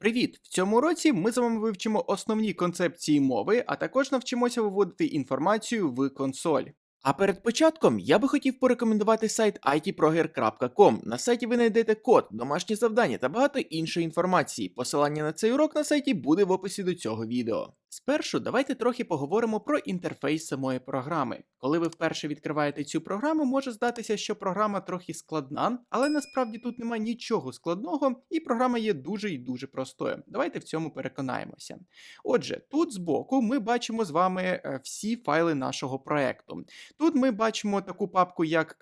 Привіт! В цьому році ми з вами вивчимо основні концепції мови, а також навчимося виводити інформацію в консоль. А перед початком я би хотів порекомендувати сайт itproger.com. На сайті ви знайдете код, домашні завдання та багато іншої інформації. Посилання на цей урок на сайті буде в описі до цього відео. Спершу давайте трохи поговоримо про інтерфейс самої програми. Коли ви вперше відкриваєте цю програму, може здатися, що програма трохи складна, але насправді тут немає нічого складного, і програма є дуже і дуже простою. Давайте в цьому переконаємося. Отже, тут збоку ми бачимо з вами е, всі файли нашого проекту. Тут ми бачимо таку папку як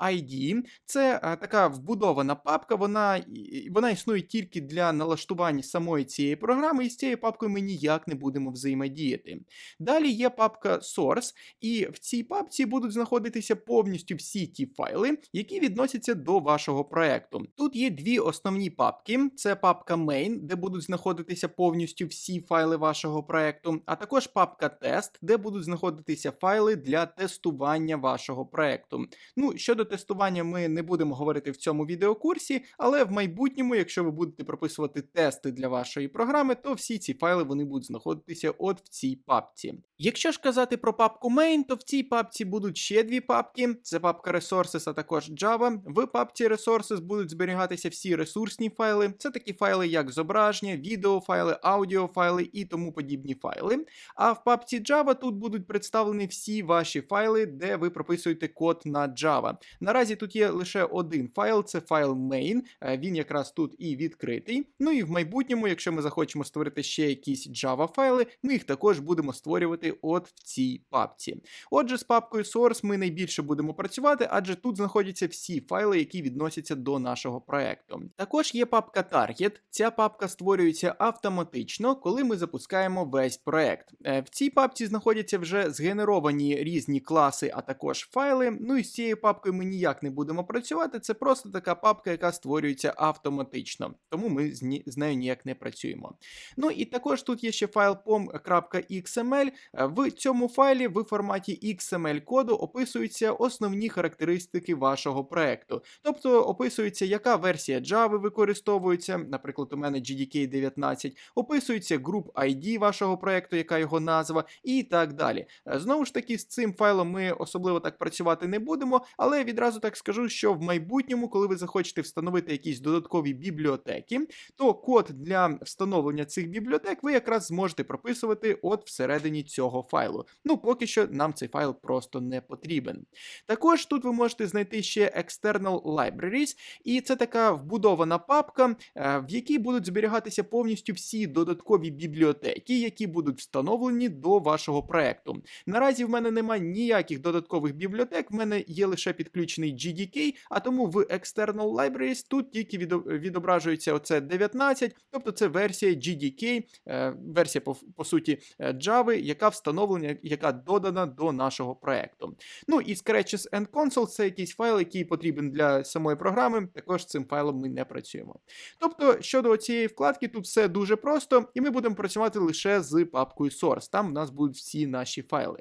.id. Це е, така вбудована папка, вона, вона існує тільки для налаштування самої цієї програми, і з цією папкою ми ніяк не будемо взаємодіяти. Далі є папка Source, і в цій папці будуть знаходитися повністю всі ті файли, які відносяться до вашого проекту. Тут є дві основні папки: це папка Main, де будуть знаходитися повністю всі файли вашого проекту, а також папка Test, де будуть знаходитися файли для тестування вашого проекту. Ну, щодо тестування, ми не будемо говорити в цьому відеокурсі, але в майбутньому, якщо ви будете прописувати тести для вашої програми, то всі ці файли вони будуть знаходитися от в цій папці. Якщо ж казати про папку main, то в цій папці будуть ще дві папки: це папка Resources, а також Java. В папці Resources будуть зберігатися всі ресурсні файли. Це такі файли, як зображення, відеофайли, аудіофайли і тому подібні файли. А в папці Java тут будуть представлені всі ваші файли, де ви прописуєте код на Java. Наразі тут є лише один файл, це файл main. е, Він якраз тут і відкритий. Ну і в майбутньому, якщо ми захочемо створити ще якісь Java файли, ми їх також будемо створювати от в цій папці. Отже, з папкою Source ми найбільше будемо працювати, адже тут знаходяться всі файли, які відносяться до нашого проекту. Також є папка Target. Ця папка створюється автоматично, коли ми запускаємо весь проект. Е, В цій папці знаходяться вже згенеровані різні класи, а також файли. Ну і з цією папкою ми ніяк не будемо працювати. Це просто така папка, яка створюється автоматично, тому ми з нею ніяк не працюємо. Ну і також тут є ще файл pom.xml. Е, В цьому файлі в форматі XML коду описуються основні характеристики вашого проекту. Тобто описується, яка версія Java використовується, наприклад, у мене GDK 19, описується group ID вашого проекту, яка його назва, і так далі. Е, Знову ж таки, з цим файлом ми особливо так працювати не будемо, але відразу так скажу, що в майбутньому, коли ви захочете встановити якісь додаткові бібліотеки, то код для встановлення цих бібліотек ви якраз зможете прописувати от всередині цього файлу. Ну, поки що нам цей файл просто не потрібен. Також тут ви можете знайти ще External Libraries, і це така вбудована папка, е, в якій будуть зберігатися повністю всі додаткові бібліотеки, які будуть встановлені до вашого проекту. Наразі в мене немає ніяких додаткових бібліотек, в мене є лише підключений GDK, а тому в External Libraries тут тільки відображується оце 19, тобто це версія GDK, е, версія по, суті е, Java, яка встановлена, яка додана до нашого проекту. Ну і Scratches and Console це якийсь файл, який потрібен для самої програми. Також цим файлом ми не працюємо. Тобто, щодо цієї вкладки, тут все дуже просто, і ми будемо працювати лише з папкою Source. Там в нас будуть всі наші файли.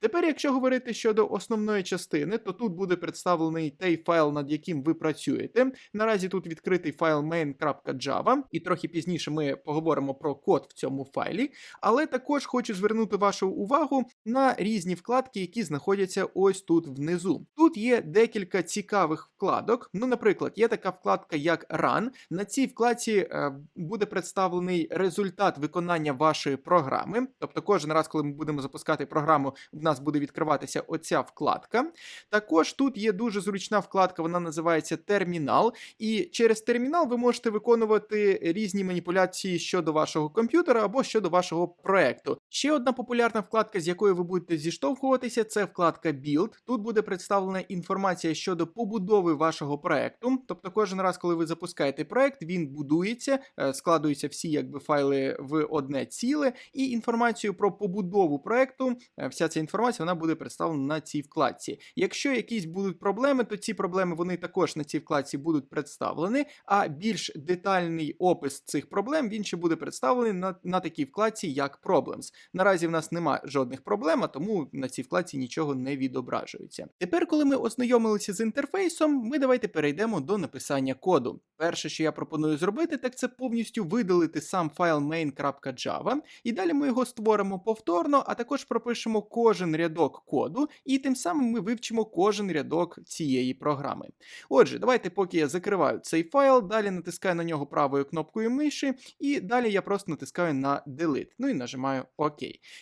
Тепер, якщо говорити щодо основної частини, то тут буде представлений той файл, над яким ви працюєте. Наразі тут відкритий файл main.java, і трохи пізніше ми поговоримо про код в цьому файлі. Але також хочу звернути вашу увагу на різні вкладки, які знаходяться ось тут внизу. Тут є декілька цікавих вкладок. Ну, наприклад, є така вкладка як Run. На цій вкладці е, буде представлений результат виконання вашої програми. Тобто, кожен раз, коли ми будемо запускати програму, в нас буде відкриватися оця вкладка. Також тут є дуже зручна вкладка, вона називається термінал. І через термінал ви можете виконувати різні маніпуляції щодо вашого комп'ютера або щодо вашого проекту. Ще одна популярна вкладка, з якою ви будете зіштовхуватися, це вкладка Build. Тут буде представлена інформація щодо побудови вашого проекту. Тобто, кожен раз, коли ви запускаєте проект, він будується, е, складуються всі якби файли в одне ціле, і інформацію про побудову проекту, е, вся ця інформація вона буде представлена на цій вкладці. Якщо якісь будуть проблеми, то ці проблеми вони також на цій вкладці будуть представлені. А більш детальний опис цих проблем він ще буде представлений на, на такій вкладці вкладці як Problems. Наразі в нас нема жодних проблем, тому на цій вкладці нічого не відображується. Тепер, коли ми ознайомилися з інтерфейсом, ми давайте перейдемо до написання коду. Перше, що я пропоную зробити, так це повністю видалити сам файл main.java, і далі ми його створимо повторно, а також пропишемо кожен рядок коду, і тим самим ми вивчимо кожен рядок цієї програми. Отже, давайте, поки я закриваю цей файл, далі натискаю на нього правою кнопкою миші, і далі я просто натискаю на Delete. Ну і нажимаю ОК.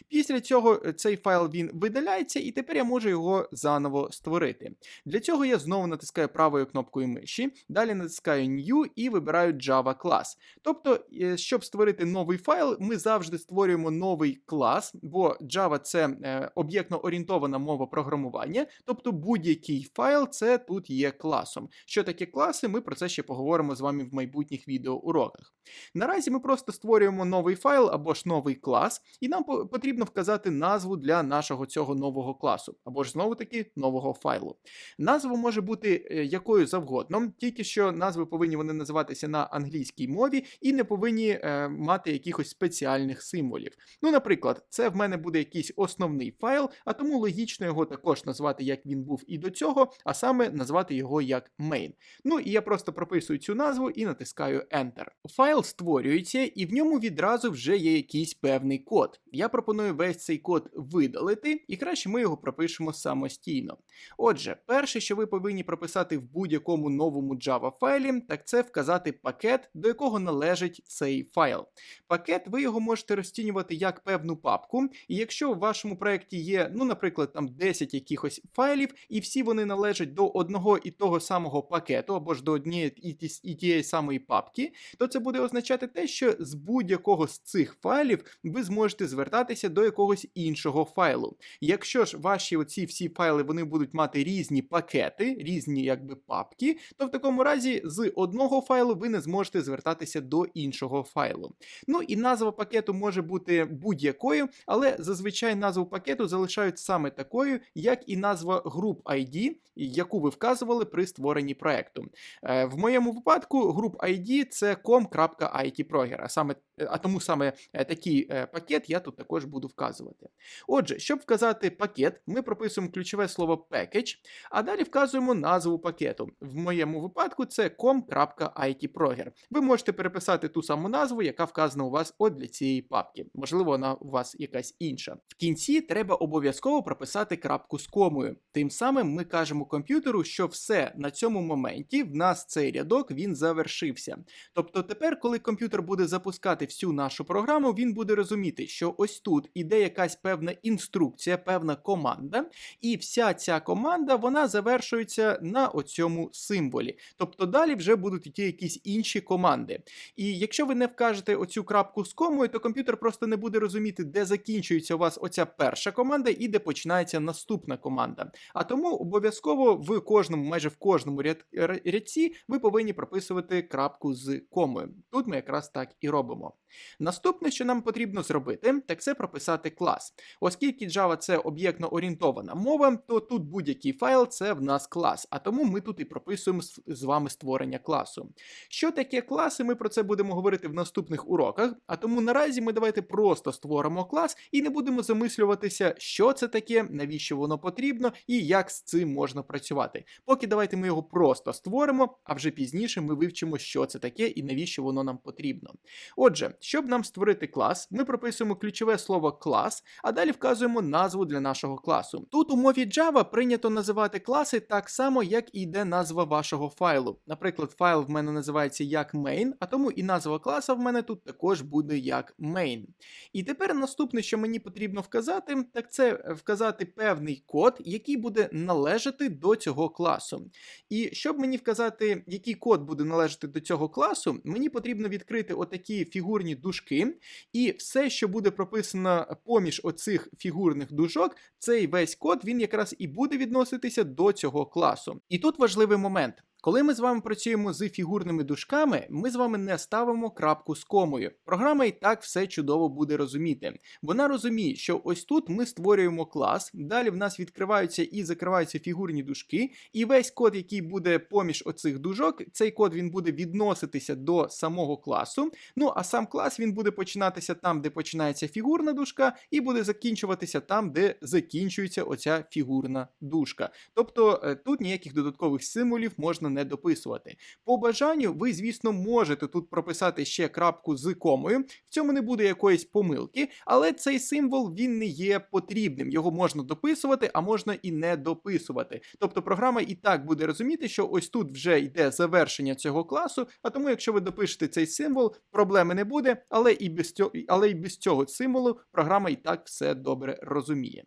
Після цього е, цей файл він видаляється, і тепер я можу його заново створити. Для цього я знову натискаю правою кнопкою миші, далі натискаю New і вибираю Java клас. Тобто, е, щоб створити новий файл, ми завжди створюємо новий клас, бо Java це е, об'єктно орієнтована мова програмування, тобто будь-який файл це тут є класом. Що таке класи, ми про це ще поговоримо з вами в майбутніх відеоуроках. Наразі ми просто створюємо новий файл або ж новий клас, і нам потрібно вказати назву для нашого цього нового класу, або ж знову таки нового файлу. Назва може бути е, якою завгодно, тільки що назви повинні вони називатися на англійській мові і не повинні е, мати якихось спеціальних символів. Ну, наприклад, це в мене буде якийсь основний файл, а тому логічно його також назвати, як він був і до цього, а саме назвати його як main. Ну і я просто прописую цю назву і натискаю Enter. Файл створюється, і в ньому відразу вже є якийсь певний код. Я пропоную весь цей код видалити, і краще ми його пропишемо самостійно. Отже, перше, що ви повинні прописати в будь-якому новому Java файлі, так це вказати пакет, до якого належить цей файл. Пакет ви його можете розцінювати як певну папку, і якщо в вашому проєкті є, ну, наприклад, там 10 якихось файлів, і всі вони належать до одного і того самого пакету, або ж до однієї і, тієї самої папки, то це буде означати те, що з будь-якого з цих файлів ви зможете звертатися до якогось іншого файлу. Якщо ж ваші оці всі файли вони будуть мати різні пакети, різні якби папки, то в такому разі з одного файлу ви не зможете звертатися до іншого файлу. Ну і назва пакету може бути будь-якою, але зазвичай назву пакету залишають саме такою, як і назва груп ID, яку ви вказували при створенні проекту. Е, В моєму випадку груп ID це com.itproger, а саме а тому саме е, такий е, пакет я тут також буду вказувати. Отже, щоб вказати пакет, ми прописуємо ключове слово package, а далі вказуємо назву пакету. В моєму випадку це com.itproger. Ви можете переписати ту саму назву, яка вказана у вас от для цієї папки. Можливо, вона у вас якась інша. В кінці треба обов'язково прописати крапку з комою. Тим самим ми кажемо комп'ютеру, що все на цьому моменті в нас цей рядок він завершився. Тобто тепер, коли комп'ютер буде запускати всю нашу програму, він буде розуміти, що ось тут іде якась певна інструкція, певна команда, і вся ця команда вона завершується на оцьому символі. Тобто далі вже будуть йти якісь інші команди. І якщо ви не вкажете оцю крапку з комою, то комп'ютер просто не буде розуміти, де закінчується у вас оця перша команда і де починається наступна команда. А тому обов'язково в кожному, майже в кожному ряд, рядці ви повинні прописувати крапку з комою. Тут ми якраз так і робимо. Наступне, що нам потрібно зробити, так це прописати клас. Оскільки Java це об'єктно орієнтована мова, то тут будь-який файл це в нас клас, а тому ми тут і прописуємо з- вами створення класу. Що таке класи, ми про це будемо говорити в наступних уроках, а тому наразі ми давайте просто створимо клас і не будемо замислюватися, що це таке, навіщо воно потрібно і як з цим можна працювати. Поки давайте ми його просто створимо, а вже пізніше ми вивчимо, що це таке і навіщо воно нам потрібно. Отже, щоб нам створити клас, ми прописуємо ключове слово клас, а далі вказуємо назву для нашого класу. Тут у мові Java прийнято називати класи так само, як і йде назва вашого файлу. Наприклад, файл в мене називається як main, а тому і назва класа в мене тут також буде як main. І тепер наступне, що мені потрібно вказати, так це вказати певний код, який буде належати до цього класу. І щоб мені вказати, який код буде належати до цього класу, мені потрібно відкрити отакі фігурні дужки, і все, що буде прописано поміж оцих фігурних дужок, цей весь код він якраз і буде відноситися до цього класу. І тут важливий момент. Коли ми з вами працюємо з фігурними дужками, ми з вами не ставимо крапку з комою. Програма і так все чудово буде розуміти. Вона розуміє, що ось тут ми створюємо клас, далі в нас відкриваються і закриваються фігурні дужки, і весь код, який буде поміж оцих дужок, цей код він буде відноситися до самого класу. Ну а сам клас він буде починатися там, де починається фігурна дужка, і буде закінчуватися там, де закінчується оця фігурна дужка. Тобто е, тут ніяких додаткових символів можна не дописувати. По бажанню, ви, звісно, можете тут прописати ще крапку з комою. В цьому не буде якоїсь помилки, але цей символ він не є потрібним. Його можна дописувати, а можна і не дописувати. Тобто програма і так буде розуміти, що ось тут вже йде завершення цього класу. А тому, якщо ви допишете цей символ, проблеми не буде, але і без цього, але і без цього символу програма і так все добре розуміє.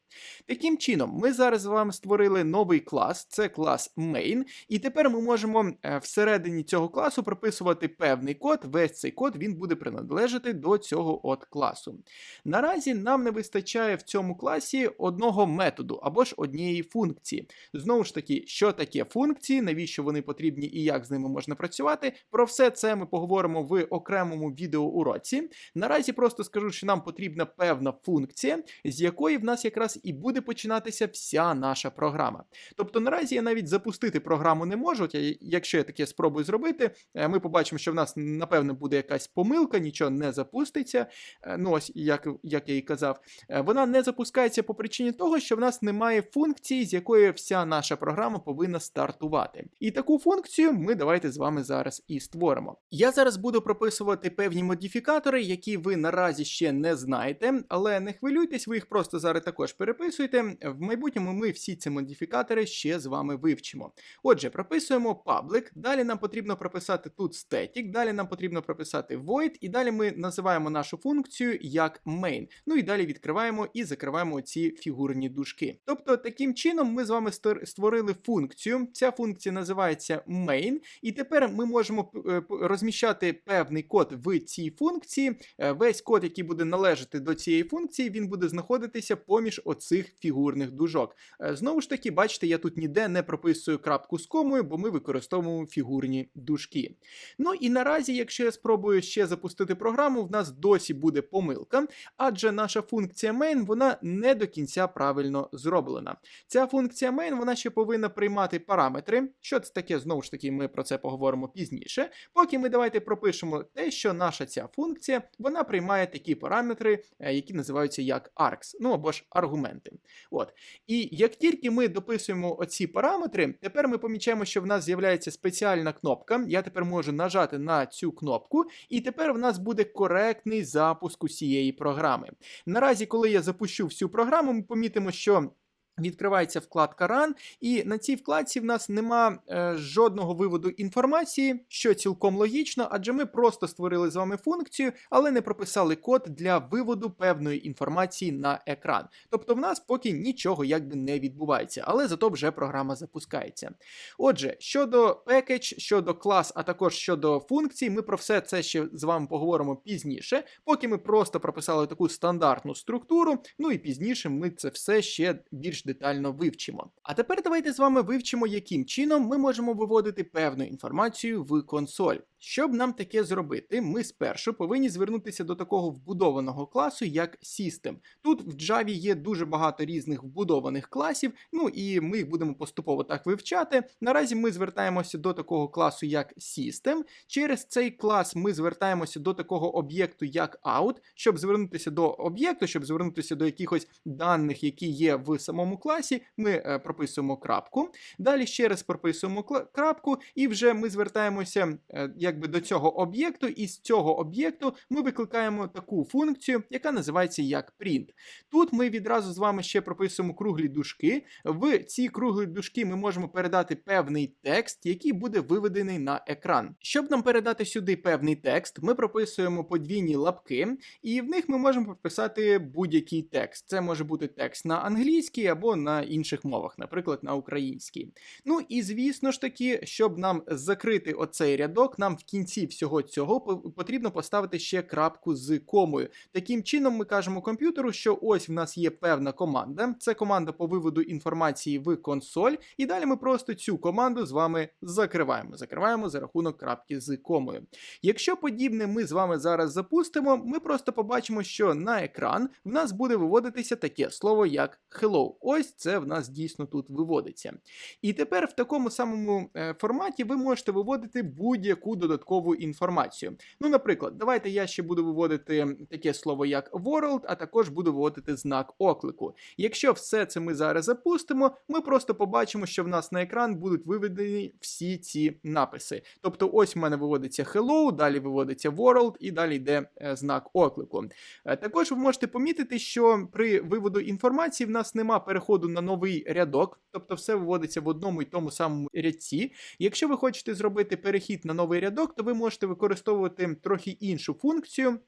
Таким чином, ми зараз з вами створили новий клас, це клас main, і тепер ми можемо е, всередині цього класу прописувати певний код. Весь цей код він буде приналежати до цього от класу. Наразі нам не вистачає в цьому класі одного методу або ж однієї функції. Знову ж таки, що таке функції, навіщо вони потрібні і як з ними можна працювати. Про все це ми поговоримо в окремому відеоуроці. Наразі просто скажу, що нам потрібна певна функція, з якої в нас якраз і буде починатися вся наша програма. Тобто наразі я навіть запустити програму не можу. Я- Якщо я таке спробую зробити, е, ми побачимо, що в нас напевно буде якась помилка, нічого не запуститься. Е, Ну ось як, як я і казав, Е, вона не запускається по причині того, що в нас немає функції, з якої вся наша програма повинна стартувати. І таку функцію ми давайте з вами зараз і створимо. Я зараз буду прописувати певні модифікатори, які ви наразі ще не знаєте, але не хвилюйтесь, ви їх просто зараз також переписуйте. В майбутньому ми всі ці модифікатори ще з вами вивчимо. Отже, прописуємо public, далі нам потрібно прописати тут static, далі нам потрібно прописати void, і далі ми називаємо нашу функцію як main. Ну і далі відкриваємо і закриваємо ці фігурні дужки. Тобто, таким чином ми з вами створили функцію. Ця функція називається main, і тепер ми можемо е, розміщати певний код в цій функції. Е, Весь код, який буде належати до цієї функції, він буде знаходитися поміж оцих фігурних дужок. Е, Знову ж таки, бачите, я тут ніде не прописую крапку з комою, бо ми використовуємо фігурні дужки. Ну і наразі, якщо я спробую ще запустити програму, в нас досі буде помилка, адже наша функція main вона не до кінця правильно зроблена. Ця функція main вона ще повинна приймати параметри. Що це таке? Знову ж таки, ми про це поговоримо пізніше. Поки ми давайте пропишемо те, що наша ця функція вона приймає такі параметри, е, які називаються як args, ну або ж аргументи. От. І як тільки ми дописуємо оці параметри, тепер ми помічаємо, що в нас з'являється спеціальна кнопка. Я тепер можу нажати на цю кнопку, і тепер в нас буде коректний запуск усієї програми. Наразі, коли я запущу всю програму, ми помітимо, що. Відкривається вкладка Run, і на цій вкладці в нас нема е, жодного виводу інформації, що цілком логічно, адже ми просто створили з вами функцію, але не прописали код для виводу певної інформації на екран. Тобто в нас поки нічого якби не відбувається, але зато вже програма запускається. Отже, щодо package, щодо клас, а також щодо функцій, ми про все це ще з вами поговоримо пізніше, поки ми просто прописали таку стандартну структуру. Ну і пізніше ми це все ще більш детально вивчимо. А тепер давайте з вами вивчимо, яким чином ми можемо виводити певну інформацію в консоль. Щоб нам таке зробити, ми спершу повинні звернутися до такого вбудованого класу, як System. Тут в Java є дуже багато різних вбудованих класів, ну і ми їх будемо поступово так вивчати. Наразі ми звертаємося до такого класу, як System. Через цей клас ми звертаємося до такого об'єкту, як Out, щоб звернутися до об'єкту, щоб звернутися до якихось даних, які є в самому класі. Ми е, прописуємо крапку. Далі ще раз прописуємо крапку, і вже ми звертаємося е, якби до цього об'єкту, і з цього об'єкту ми викликаємо таку функцію, яка називається як print. Тут ми відразу з вами ще прописуємо круглі дужки. В ці круглі дужки ми можемо передати певний текст, який буде виведений на екран. Щоб нам передати сюди певний текст, ми прописуємо подвійні лапки, і в них ми можемо прописати будь-який текст. Це може бути текст на англійській або або на інших мовах, наприклад, на українській. Ну і звісно ж таки, щоб нам закрити оцей рядок, нам в кінці всього цього потрібно поставити ще крапку з комою. Таким чином, ми кажемо комп'ютеру, що ось в нас є певна команда. Це команда по виводу інформації в консоль, і далі ми просто цю команду з вами закриваємо. Закриваємо за рахунок крапки з комою. Якщо подібне ми з вами зараз запустимо, ми просто побачимо, що на екран в нас буде виводитися таке слово як hello. Ось це в нас дійсно тут виводиться. І тепер в такому самому е, форматі ви можете виводити будь-яку додаткову інформацію. Ну, наприклад, давайте я ще буду виводити таке слово як world, а також буду виводити знак оклику. Якщо все це ми зараз запустимо, ми просто побачимо, що в нас на екран будуть виведені всі ці написи. Тобто, ось в мене виводиться hello, далі виводиться world і далі йде е, знак оклику. Е, Також ви можете помітити, що при виводу інформації в нас нема переходу на новий рядок, тобто все виводиться в одному і тому самому рядці. Якщо ви хочете зробити перехід на новий рядок, то ви можете використовувати трохи іншу функцію.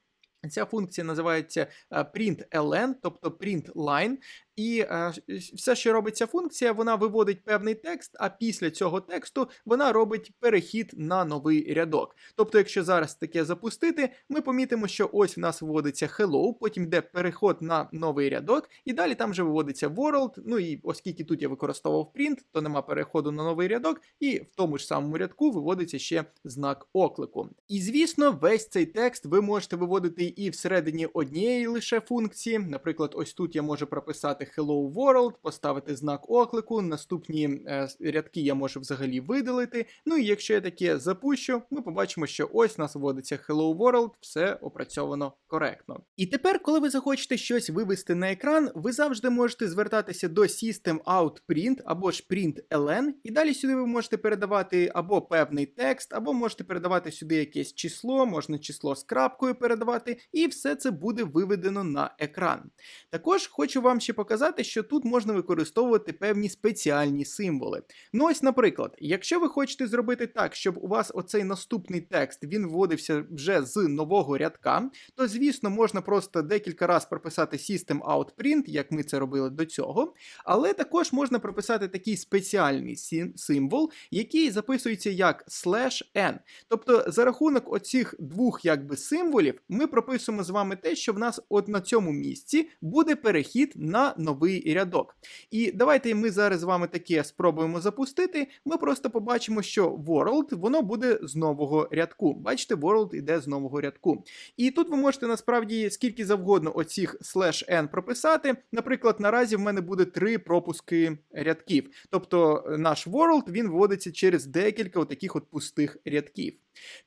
Ця функція називається е, println, тобто printline. І е, все, що робить ця функція, вона виводить певний текст, а після цього тексту вона робить перехід на новий рядок. Тобто, якщо зараз таке запустити, ми помітимо, що ось в нас виводиться hello, потім йде переход на новий рядок, і далі там вже виводиться world. Ну і оскільки тут я використовував print, то нема переходу на новий рядок, і в тому ж самому рядку виводиться ще знак оклику. І звісно, весь цей текст ви можете виводити і всередині однієї лише функції. Наприклад, ось тут я можу прописати Hello World, поставити знак оклику. Наступні е, рядки я можу взагалі видалити. Ну і якщо я таке запущу, ми побачимо, що ось нас вводиться Hello World, все опрацьовано коректно. І тепер, коли ви захочете щось вивести на екран, ви завжди можете звертатися до System Out Print або ж Print.ln, і далі сюди ви можете передавати або певний текст, або можете передавати сюди якесь число, можна число з крапкою передавати, і все це буде виведено на екран. Також хочу вам ще показати, що тут можна використовувати певні спеціальні символи. Ну ось, наприклад, якщо ви хочете зробити так, щоб у вас оцей наступний текст він вводився вже з нового рядка, то звісно можна просто декілька разів прописати System Out Print, як ми це робили до цього. Але також можна прописати такий спеціальний символ, який записується як slash n. Тобто за рахунок оцих двох якби символів ми прописуємо з вами те, що в нас от на цьому місці буде перехід на новий рядок. І давайте ми зараз з вами таке спробуємо запустити. Ми просто побачимо, що world воно буде з нового рядку. Бачите, world іде з нового рядку. І тут ви можете насправді скільки завгодно оцих slash n прописати. Наприклад, наразі в мене буде три пропуски рядків. Тобто наш world він вводиться через декілька отаких от пустих рядків.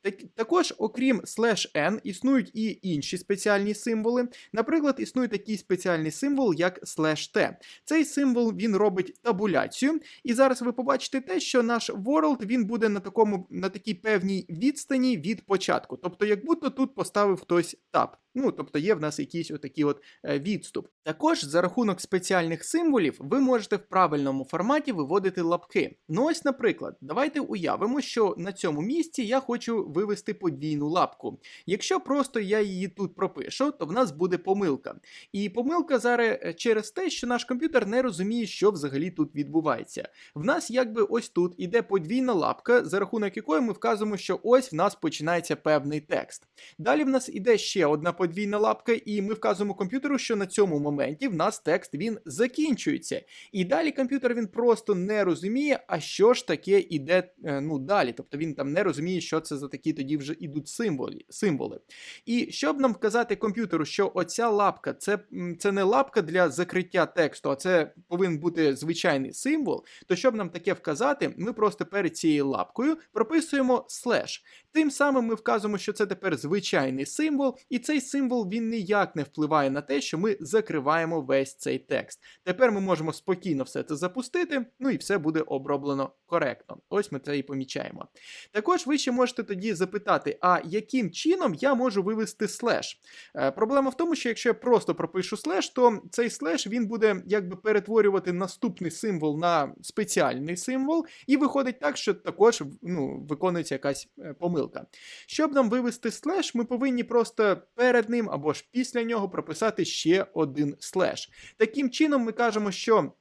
Так, також, окрім slash n, існують і інші спеціальні символи. Наприклад, існує такий спеціальний символ, як slash t. Цей символ він робить табуляцію, і зараз ви побачите те, що наш world він буде на такому на такій певній відстані від початку. Тобто, як будто тут поставив хтось таб. Ну, тобто є в нас якийсь отакий от е, відступ. Також за рахунок спеціальних символів ви можете в правильному форматі виводити лапки. Ну ось, наприклад, давайте уявимо, що на цьому місці я хочу вивести подвійну лапку. Якщо просто я її тут пропишу, то в нас буде помилка. І помилка зараз е, через те, що наш комп'ютер не розуміє, що взагалі тут відбувається. В нас якби ось тут іде подвійна лапка, за рахунок якої ми вказуємо, що ось в нас починається певний текст. Далі в нас іде ще одна подвійна лапка, і ми вказуємо комп'ютеру, що на цьому моменті в нас текст він закінчується. І далі комп'ютер він просто не розуміє, а що ж таке іде е, ну, далі. Тобто він там не розуміє, що це за такі тоді вже ідуть символи. символи. І щоб нам вказати комп'ютеру, що оця лапка це, це не лапка для закриття тексту, а це повинен бути звичайний символ, то щоб нам таке вказати, ми просто перед цією лапкою прописуємо слеш. Тим самим ми вказуємо, що це тепер звичайний символ, і цей символ він ніяк не впливає на те, що ми закриваємо весь цей текст. Тепер ми можемо спокійно все це запустити, ну і все буде оброблено коректно. Ось ми це і помічаємо. Також ви ще можете тоді запитати, а яким чином я можу вивести слеш? Е, проблема в тому, що якщо я просто пропишу слеш, то цей слеш він буде якби перетворювати наступний символ на спеціальний символ, і виходить так, що також ну, виконується якась е, помилка. Щоб нам вивести слеш, ми повинні просто перед ним або ж після нього прописати ще один слеш. Таким чином, ми кажемо, що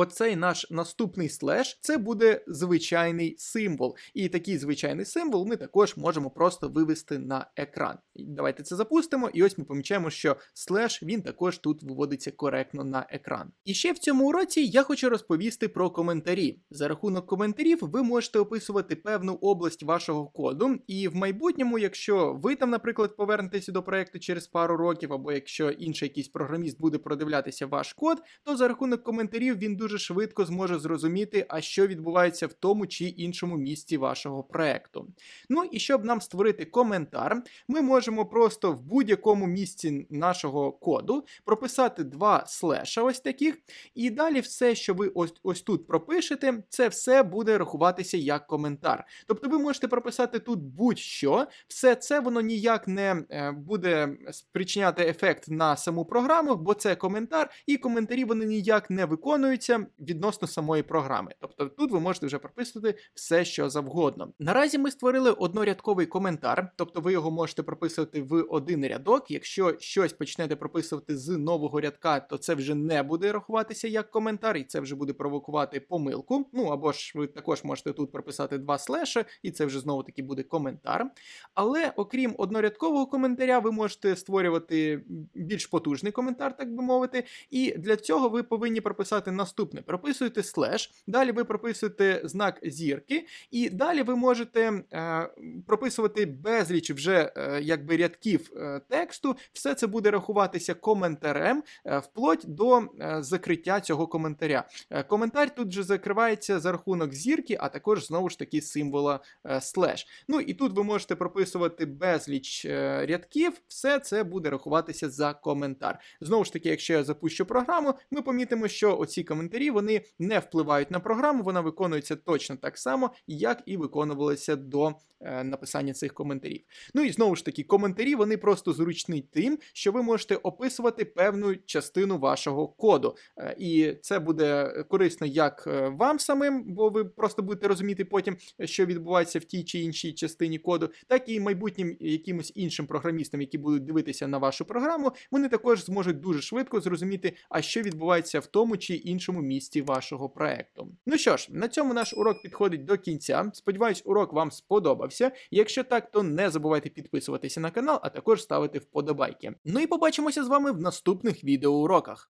Оцей наш наступний слеш це буде звичайний символ. І такий звичайний символ ми також можемо просто вивести на екран. Давайте це запустимо, і ось ми помічаємо, що слеш він також тут виводиться коректно на екран. І ще в цьому уроці я хочу розповісти про коментарі. За рахунок коментарів ви можете описувати певну область вашого коду, і в майбутньому, якщо ви там, наприклад, повернетеся до проекту через пару років, або якщо інший якийсь програміст буде продивлятися ваш код, то за рахунок коментарів він дуже швидко зможе зрозуміти, а що відбувається в тому чи іншому місці вашого проекту. Ну і щоб нам створити коментар, ми можемо просто в будь-якому місці нашого коду прописати два слеша, ось таких, і далі все, що ви ось ось тут пропишете, це все буде рахуватися як коментар. Тобто ви можете прописати тут будь-що, все це воно ніяк не е, буде спричиняти ефект на саму програму, бо це коментар, і коментарі вони ніяк не виконуються відносно самої програми. Тобто тут ви можете вже прописувати все, що завгодно. Наразі ми створили однорядковий коментар, тобто ви його можете прописувати в один рядок. Якщо щось почнете прописувати з нового рядка, то це вже не буде рахуватися як коментар, і це вже буде провокувати помилку. Ну або ж ви також можете тут прописати два слеші, і це вже знову таки буде коментар. Але окрім однорядкового коментаря, ви можете створювати більш потужний коментар, так би мовити. І для цього ви повинні прописати наступне: прописуєте слеш, далі ви прописуєте знак зірки, і далі ви можете е, прописувати безліч вже е, якби рядків е, тексту. Все це буде рахуватися коментарем е, вплоть до е, закриття цього коментаря. Е, коментар тут же закривається за рахунок зірки, а також знову ж таки символа е, слеш. Ну і тут ви можете прописувати безліч е, рядків, все це буде рахуватися за коментар. Знову ж таки, якщо я запущу програму, ми помітимо, що оці коментарі вони не впливають на програму, вона виконується точно так само, як і виконувалася до е, написання цих коментарів. Ну і знову ж таки, коментарі вони просто зручні тим, що ви можете описувати певну частину вашого коду. Е, І це буде корисно як е, вам самим, бо ви просто будете розуміти потім, що відбувається в тій чи іншій частині коду, так і майбутнім якимось іншим програмістам, які будуть дивитися на вашу програму, вони також зможуть дуже швидко зрозуміти, а що відбувається в тому чи іншому місці вашого проекту. Ну що ж, на цьому наш урок підходить до кінця. Сподіваюсь, урок вам сподобався. Якщо так, то не забувайте підписуватися на канал, а також ставити вподобайки. Ну і побачимося з вами в наступних відеоуроках.